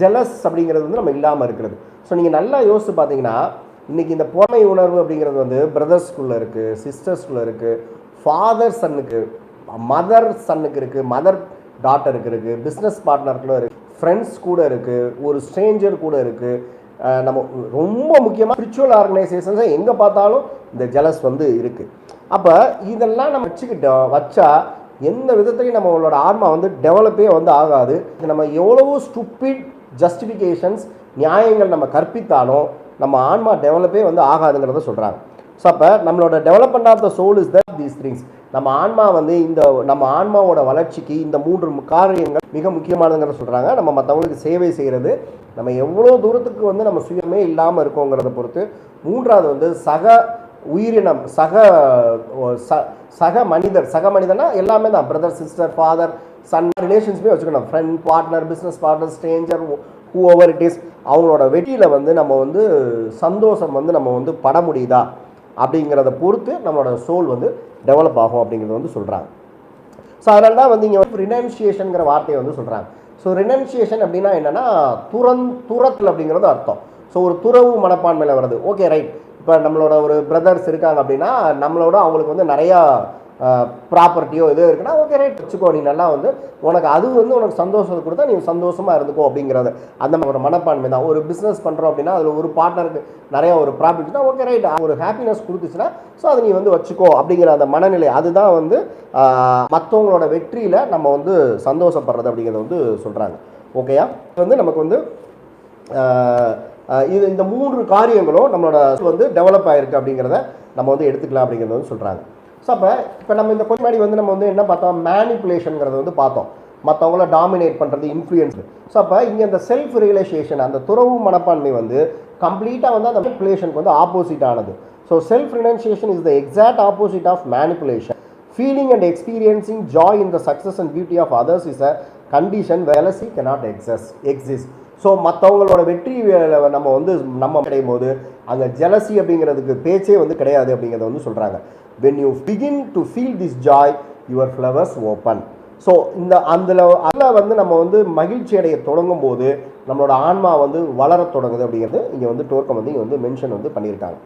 A: ஜெலஸ் அப்படிங்கிறது வந்து நம்ம இல்லாமல் இருக்கிறது. ஸோ நீங்கள் நல்லா யோசித்து பார்த்தீங்கன்னா இன்னைக்கு இந்த பொறாமை உணர்வு அப்படிங்கிறது வந்து பிரதர்ஸ்குள்ளே இருக்குது சிஸ்டர்ஸ்குள்ளே இருக்குது ஃபாதர் சன்னுக்கு மதர் சன்னுக்கு இருக்குது மதர் டாட்டருக்கு இருக்குது பிஸ்னஸ் பார்ட்னருக்குள்ள இருக்குது ஃப்ரெண்ட்ஸ் கூட இருக்குது ஒரு ஸ்ட்ரேஞ்சர் கூட இருக்குது நம்ம ரொம்ப முக்கியமாக ஸ்பிரிச்சுவல் ஆர்கனைசேஷன்ஸை எங்கே பார்த்தாலும் இந்த ஜெலஸ் வந்து இருக்குது அப்போ இதெல்லாம் நம்ம வச்சுக்கிட்டோம் வச்சா எந்த விதத்துலையும் நம்மளோட ஆன்மா வந்து டெவலப்பே வந்து ஆகாது. இது நம்ம எவ்வளவோ ஸ்டூப்பிட் ஜஸ்டிஃபிகேஷன்ஸ் நியாயங்கள் நம்ம கற்பித்தாலும் நம்ம ஆன்மா டெவலப்பே வந்து ஆகாதுங்கிறத சொல்கிறாங்க ஸோ அப்போ நம்மளோட development of the soul is that these things நம்ம ஆன்மா வந்து இந்த நம்ம ஆன்மாவோட வளர்ச்சிக்கு இந்த மூன்று காரியங்கள் மிக முக்கியமானதுங்கிறத சொல்கிறாங்க நம்ம மற்றவங்களுக்கு சேவை செய்கிறது நம்ம எவ்வளோ தூரத்துக்கு வந்து நம்ம சுயமே இல்லாமல் இருக்கோங்கிறத பொறுத்து மூன்றாவது வந்து சக உயிரினம் சக ச சக மனிதர் சக மனிதனா எல்லாமே தான். பிரதர் சிஸ்டர் ஃபாதர் சன் ரிலேஷன்ஸுமே வச்சுக்கணும். Friend partner business partner stranger whoever it is அவங்களோட வெற்றியில் வந்து நம்ம வந்து சந்தோஷம் வந்து நம்ம வந்து பட முடியுதா? அப்படிங்கிறத பொறுத்து நம்மளோட சோல் வந்து டெவலப் ஆகும் அப்படிங்கிறது வந்து சொல்கிறாங்க ஸோ அதனால தான் வந்து இங்கே வந்து ரினன்சியேஷனுங்கிற வார்த்தையை வந்து சொல்கிறாங்க ஸோ ரினன்சியேஷன் அப்படின்னா என்னென்னா துறன் துரத்தல் அப்படிங்கிறது அர்த்தம். ஸோ ஒரு துறவு மனப்பான்மையில் வருது ஓகே ரைட் இப்போ நம்மளோட ஒரு பிரதர்ஸ் இருக்காங்க அப்படின்னா நம்மளோட அவங்களுக்கு வந்து நிறையா ப்ராப்பர்ட்டியோ எதோ இருக்குன்னா ஓகே ரைட் வச்சுக்கோ. நீ நல்லா வந்து உனக்கு அது வந்து உனக்கு சந்தோஷத்தை கொடுத்தா நீ சந்தோஷமாக இருந்துக்கோ அப்படிங்கிறது. அந்த ஒரு மனப்பான்மை தான். ஒரு பிஸ்னஸ் பண்ணுறோம் அப்படின்னா அதில் ஒரு பார்ட்னருக்கு நிறையா ஒரு ப்ராஃபிட்னா ஓகே ரைட் ஒரு ஹாப்பினஸ் கொடுத்துச்சுன்னா ஸோ அதை நீ வந்து வச்சுக்கோ அப்படிங்கிற அந்த மனநிலை. அதுதான் வந்து மற்றவங்களோட வெற்றியில் நம்ம வந்து சந்தோஷப்படுறது அப்படிங்கிறத வந்து சொல்கிறாங்க ஓகேயா இது வந்து நமக்கு வந்து இது இந்த மூன்று காரியங்களும் நம்மளோட வந்து டெவலப் ஆகிருக்கு அப்படிங்கிறத நம்ம வந்து எடுத்துக்கலாம் அப்படிங்கிறத வந்து சொல்கிறாங்க ஸோ அப்போ இப்போ நம்ம இந்த கொஞ்சம் முன்னாடி வந்து நம்ம வந்து என்ன பார்த்தோம்? மேனிப்புலேஷனுங்கிறத வந்து பார்த்தோம். மற்றவங்கள டாமினேட் பண்ணுறது இன்ஃப்ளூயன்ஸ் ஸோ அப்போ இங்கே அந்த செல்ஃப் ரியலைசேஷன் அந்த துறவு மனப்பான்மை வந்து கம்ப்ளீட்டாக வந்து அந்த மேனிப்புலேஷனுக்கு வந்து ஆப்போசிட் ஆனது. So self renunciation is the exact opposite of manipulation feeling and experiencing joy in the success and beauty of others is a condition வெலசி cannot excess exist so மற்றவங்களோட வெற்றி நம்ம வந்து நம்ம அடையும் போது அங்கே ஜெலசி அப்படிங்கிறதுக்கு பேச்சே வந்து கிடையாது அப்படிங்கிறத வந்து சொல்கிறாங்க when you begin to feel this joy your flowers open so இந்த அதில் அதில் வந்து நம்ம வந்து மகிழ்ச்சி அடைய தொடங்கும் போது நம்மளோட ஆன்மா வந்து வளர தொடங்குது அப்படிங்கிறது இங்கே வந்து டோர்க்கம் வந்து இங்கே வந்து மென்ஷன் வந்து பண்ணியிருக்காங்க.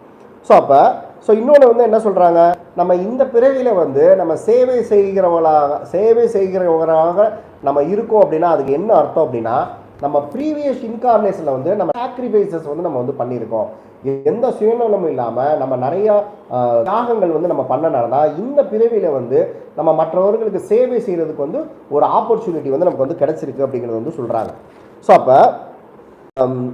A: ஸோ அப்போ ஸோ இன்னொன்று வந்து என்ன சொல்கிறாங்க நம்ம இந்த பிறவியில் வந்து நம்ம சேவை செய்கிறவங்களாக சேவை செய்கிறவங்களாக நம்ம இருக்கோம் அப்படின்னா அதுக்கு என்ன அர்த்தம் அப்படின்னா நம்ம ப்ரீவியஸ் இன்கார்னேஷனில் வந்து நம்ம சாக்ரிஃபைசஸ் வந்து நம்ம வந்து பண்ணியிருக்கோம். எந்த சுயநலமும் இல்லாமல் நம்ம நிறைய தியாகங்கள் வந்து நம்ம பண்ணனால தான் இந்த பிறவியில் வந்து நம்ம மற்றவர்களுக்கு சேவை செய்கிறதுக்கு வந்து ஒரு ஆப்பர்ச்சுனிட்டி வந்து நமக்கு வந்து கிடைச்சிருக்கு அப்படிங்கிறது வந்து சொல்கிறாங்க ஸோ அப்போ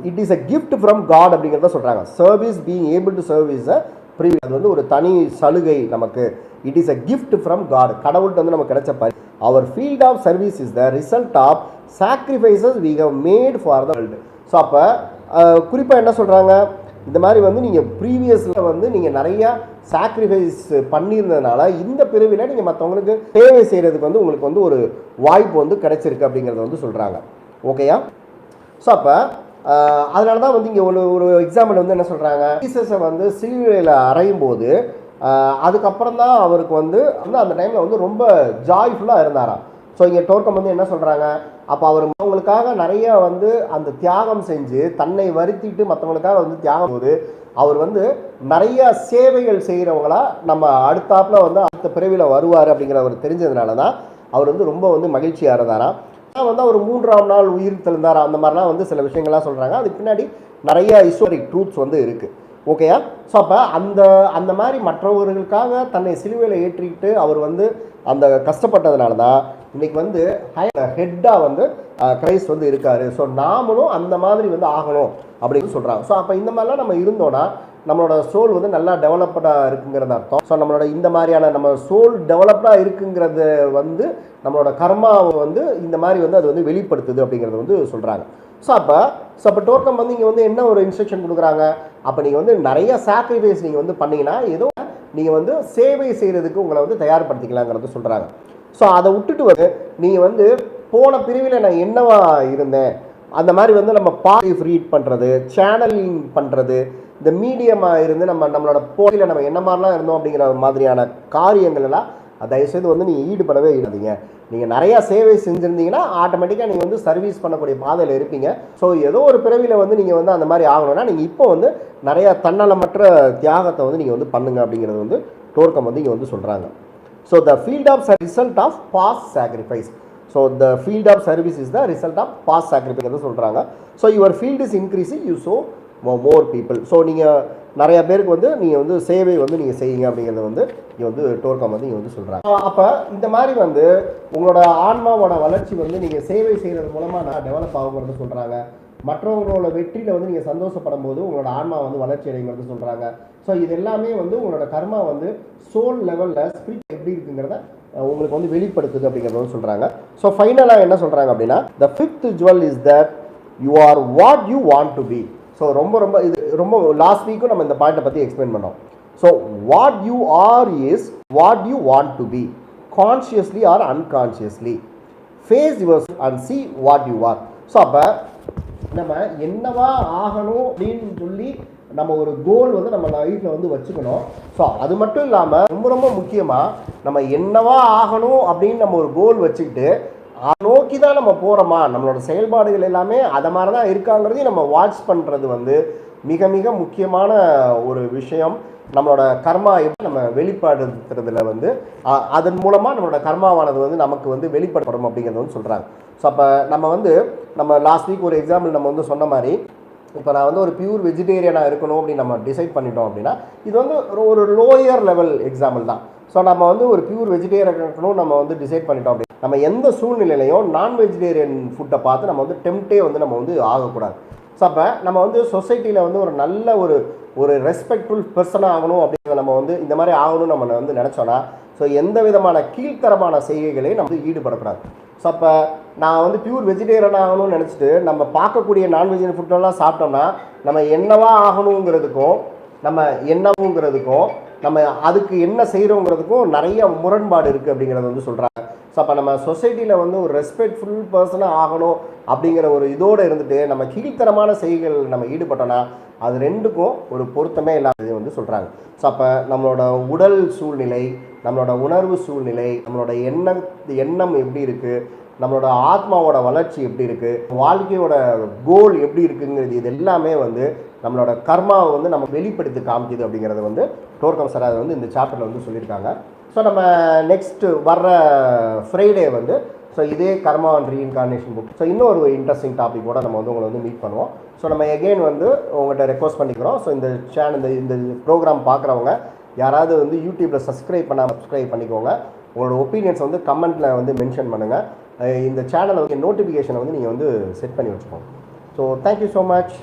A: it is a gift from God அப்படிங்கிறத சொல்கிறாங்க service being able to service previous pre அது வந்து ஒரு தனி சலுகை நமக்கு. It is a gift from God கடவுள்கிட்ட வந்து நமக்கு கிடைச்ச பரி our field of service is the result of sacrifices we have made for the world so அப்போ குறிப்பாக என்ன சொல்கிறாங்க இந்த மாதிரி வந்து நீங்கள் ப்ரீவியஸில் வந்து நீங்கள் நிறையா சாக்ரிஃபைஸ் பண்ணியிருந்ததுனால இந்த பிரிவில் நீங்கள் மற்றவங்களுக்கு சேவை செய்கிறதுக்கு வந்து உங்களுக்கு வந்து ஒரு வாய்ப்பு வந்து கிடைச்சிருக்கு அப்படிங்கிறத வந்து சொல்கிறாங்க ஓகேயா ஸோ அப்போ அதனால தான் வந்து இங்கே ஒரு ஒரு எக்ஸாம்பிள் வந்து என்ன சொல்கிறாங்க ஜீசஸை வந்து சிலுவையில் அறையும் போது அதுக்கப்புறம் தான் அவருக்கு வந்து வந்து அந்த டைமில் வந்து ரொம்ப ஜாய்ஃபுல்லாக இருந்தாராம் ஸோ இங்கே டோர்க்கம் வந்து என்ன சொல்கிறாங்க அப்போ அவர் அவங்களுக்காக நிறைய வந்து அந்த தியாகம் செஞ்சு தன்னை வருத்திட்டு மற்றவங்களுக்காக வந்து தியாகம் போது அவர் வந்து நிறைய சேவைகள் செய்கிறவங்களா நம்ம அடுத்தாப்பில் வந்து அடுத்த பிறவியில் வருவார் அப்படிங்கிற அவர் தெரிஞ்சதுனால தான் அவர் வந்து ரொம்ப வந்து மகிழ்ச்சியாக இருந்தாராம் ஆனால் வந்து அவர் மூன்றாம் நாள் உயிர் தெழுந்தார் அந்த மாதிரிலாம் வந்து சில விஷயங்கள்லாம் சொல்கிறாங்க அதுக்கு பின்னாடி நிறைய ஹிஸ்டோரிக் ட்ரூத்ஸ் வந்து இருக்குது ஓகேயா ஸோ அப்போ அந்த அந்த மாதிரி மற்றவர்களுக்காக தன்னை சிலுவையில் ஏற்றிக்கிட்டு அவர் வந்து அந்த கஷ்டப்பட்டதுனால தான் இன்னைக்கு வந்து ஹெட்டாக வந்து கிரைஸ்ட் வந்து இருக்காரு. ஸோ நாமளும் அந்த மாதிரி வந்து ஆகணும் அப்படின்னு சொல்கிறாங்க ஸோ அப்போ இந்த மாதிரிலாம் நம்ம இருந்தோன்னா நம்மளோட சோல் வந்து நல்லா டெவலப்டாக இருக்குங்கிறது அர்த்தம். ஸோ நம்மளோட இந்த மாதிரியான நம்ம சோல் டெவலப்டாக இருக்குங்கிறது வந்து நம்மளோட கர்மாவை வந்து இந்த மாதிரி வந்து அது வந்து வெளிப்படுத்துது அப்படிங்கிறது வந்து சொல்கிறாங்க ஸோ அப்போ ஸோ அப்போ டோட்டம் வந்து இங்கே வந்து என்ன ஒரு இன்ஸ்ட்ரக்ஷன் கொடுக்குறாங்க? அப்போ நீங்கள் வந்து நிறைய சாக்ரிஃபைஸ் நீங்கள் வந்து பண்ணிங்கன்னா ஏதோ நீங்கள் வந்து சேவை செய்கிறதுக்கு உங்களை வந்து தயார்படுத்திக்கலாங்கிறது சொல்கிறாங்க ஸோ அதை விட்டுட்டு வந்து நீங்கள் வந்து போன பிரிவில் நான் என்னவா இருந்தேன்? அந்த மாதிரி வந்து நம்ம பாலிஃப் ரீட் பண்ணுறது சேனலிங் பண்ணுறது இந்த மீடியமாக இருந்து நம்ம நம்மளோட போட்டியில் நம்ம என்ன மாதிரிலாம் இருந்தோம் அப்படிங்கிற மாதிரியான காரியங்கள் எல்லாம் தயவுசெய்து வந்து நீங்கள் ஈடுபடவே இருந்தீங்க நீங்கள் நிறையா சேவை செஞ்சுருந்தீங்கன்னா ஆட்டோமேட்டிக்காக நீங்கள் வந்து சர்வீஸ் பண்ணக்கூடிய பாதையில் இருப்பீங்க. ஸோ ஏதோ ஒரு பிறவியில் வந்து நீங்கள் வந்து அந்த மாதிரி ஆகணும்னா நீங்கள் இப்போ வந்து நிறையா தன்னலமற்ற தியாகத்தை வந்து நீங்கள் வந்து பண்ணுங்க அப்படிங்கிறது வந்து டோர்க்கம் வந்து இங்கே வந்து சொல்கிறாங்க so the field of result of past sacrifice so the field of service is the result of past sacrifice சொல்கிறாங்க so your field is increasing you so more people so நீங்கள் நிறைய பேருக்கு வந்து நீங்கள் வந்து சேவை வந்து நீங்கள் செய்யுங்க அப்படிங்கிறத வந்து இங்கே வந்து டோர்க்கம் வந்து இங்கே வந்து சொல்கிறாங்க அப்போ இந்த மாதிரி வந்து உங்களோட ஆன்மாவோட வளர்ச்சி வந்து நீங்கள் சேவை செய்கிறது மூலமாக நான் டெவலப் ஆகுங்கிறது சொல்கிறாங்க மற்றவங்களோட வெற்றியில் வந்து நீங்கள் சந்தோஷப்படும் போது உங்களோட ஆன்மா வந்து வளர்ச்சி அடைங்கிறது சொல்கிறாங்க ஸோ இது எல்லாமே வந்து உங்களோட கர்மா வந்து சோல் லெவலில் ஸ்பிரிட் எப்படி இருக்குங்கிறத உங்களுக்கு வந்து வெளிப்படுத்துது அப்படிங்கிறத வந்து சொல்கிறாங்க ஸோ ஃபைனலாக என்ன சொல்கிறாங்க அப்படின்னா the fifth jewel is that you are what you want to be so ரொம்ப ரொம்ப இது ரொம்ப லாஸ்ட் வீக்கும் நம்ம இந்த பாயிண்ட்டை பற்றி எக்ஸ்பிளைன் பண்ணோம். So what you are is what you want to be consciously or unconsciously face your and see what you are so அப்போ நம்ம என்னவா ஆகணும் அப்படின்னு சொல்லி நம்ம ஒரு கோல் வந்து நம்ம லைஃப்பில் வந்து வச்சுக்கணும். ஸோ அது மட்டும் இல்லாமல் ரொம்ப ரொம்ப முக்கியமாக நம்ம என்னவா ஆகணும் அப்படின்னு நம்ம ஒரு கோல் வச்சுக்கிட்டு அதை நோக்கி தான் நம்ம போகிறோமா நம்மளோட செயல்பாடுகள் எல்லாமே அதை மாதிரி தான் இருக்காங்கிறதையும் நம்ம வாட்ச் பண்ணுறது வந்து மிக மிக முக்கியமான ஒரு விஷயம். நம்மளோட கர்மா எப்படி நம்ம வெளிப்படுத்துறதுல வந்து அதன் மூலமாக நம்மளோட கர்மாவானது வந்து நமக்கு வந்து வெளிப்படப்படும் அப்படிங்கிறது வந்து சொல்கிறாங்க ஸோ அப்போ நம்ம வந்து நம்ம லாஸ்ட் வீக் ஒரு எக்ஸாம்பிள் நம்ம வந்து சொன்ன மாதிரி இப்போ நான் வந்து ஒரு பியூர் வெஜிடேரியனாக இருக்கணும் அப்படின்னு நம்ம டிசைட் பண்ணிட்டோம் அப்படின்னா இது வந்து ஒரு- ஒரு லோயர் லெவல் எக்ஸாம்பிள் தான். ஸோ நம்ம வந்து ஒரு பியூர் வெஜிடேரியன் இருக்கணும் நம்ம வந்து டிசைட் பண்ணிட்டோம் அப்படின்னா நம்ம எந்த சூழ்நிலையிலையும் நான் வெஜிடேரியன் ஃபுட்டை பார்த்து நம்ம வந்து டெம்ட்டே வந்து நம்ம வந்து ஆகக்கூடாது. ஸோ அப்போ நம்ம வந்து சொசைட்டியில் வந்து ஒரு நல்ல ஒரு ஒரு ரெஸ்பெக்ட்ஃபுல் பர்சனாக ஆகணும் அப்படிங்கிற நம்ம வந்து இந்த மாதிரி ஆகணும்னு நம்ம வந்து நினச்சோன்னா ஸோ எந்த விதமான கீழ்த்தரமான செய்கைகளையும் நம்ம வந்து ஈடுபடக்கூடாது. ஸோ அப்போ நான் வந்து பியூர் வெஜிடேரியன் ஆகணும்னு நினச்சிட்டு நம்ம பார்க்கக்கூடிய நான் ஃபுட்டெல்லாம் சாப்பிட்டோம்னா நம்ம என்னவா ஆகணுங்கிறதுக்கும் நம்ம என்னவுங்கிறதுக்கும் நம்ம அதுக்கு என்ன செய்கிறோங்கிறதுக்கும் நிறைய முரண்பாடு இருக்குது அப்படிங்கிறத வந்து சொல்கிறாங்க ஸோ அப்போ நம்ம சொசைட்டியில் வந்து ஒரு ரெஸ்பெக்ட்ஃபுல் பர்சனாக ஆகணும் அப்படிங்கிற ஒரு இதோடு இருந்துட்டு நம்ம கீழ்த்தரமான செய்கைகள் நம்ம ஈடுபட்டோன்னா அது ரெண்டுக்கும் ஒரு பொருத்தமே இல்லாதது வந்து சொல்கிறாங்க ஸோ அப்போ நம்மளோட உடல் சூழ்நிலை நம்மளோட உணர்வு சூழ்நிலை நம்மளோட எண்ண எண்ணம் எப்படி இருக்குது நம்மளோட ஆத்மாவோட வளர்ச்சி எப்படி இருக்குது வாழ்க்கையோட கோல் எப்படி இருக்குங்கிறது இது எல்லாமே வந்து நம்மளோட கர்மாவை வந்து நம்ம வெளிப்படுத்தி காமிக்குது அப்படிங்கிறத வந்து டோர்கம் சார் வந்து இந்த சாப்டரில் வந்து சொல்லியிருக்காங்க. ஸோ நம்ம நெக்ஸ்ட்டு வர்ற ஃப்ரைடே வந்து ஸோ இதே karma and reincarnation book so இன்னொரு இன்ட்ரெஸ்டிங் டாபிக்கோட நம்ம வந்து உங்களை வந்து மீட் பண்ணுவோம். ஸோ நம்ம எகெயின் வந்து உங்கள்கிட்ட ரெக்வஸ்ட் பண்ணிக்கிறோம். ஸோ இந்த சேனல் இந்த இந்த ப்ரோக்ராம் பார்க்குறவங்க யாராவது வந்து யூடியூப்பில் சப்ஸ்கிரைப் பண்ணால் சப்ஸ்கிரைப் பண்ணிக்கோங்க. உங்களோட ஒப்பீனியன்ஸ் வந்து கமெண்ட்டில் வந்து மென்ஷன் பண்ணுங்கள் இந்த சேனலை வந்து நோட்டிஃபிகேஷனை வந்து நீங்கள் வந்து செட் பண்ணி வச்சுக்கோங்க. So thank you so much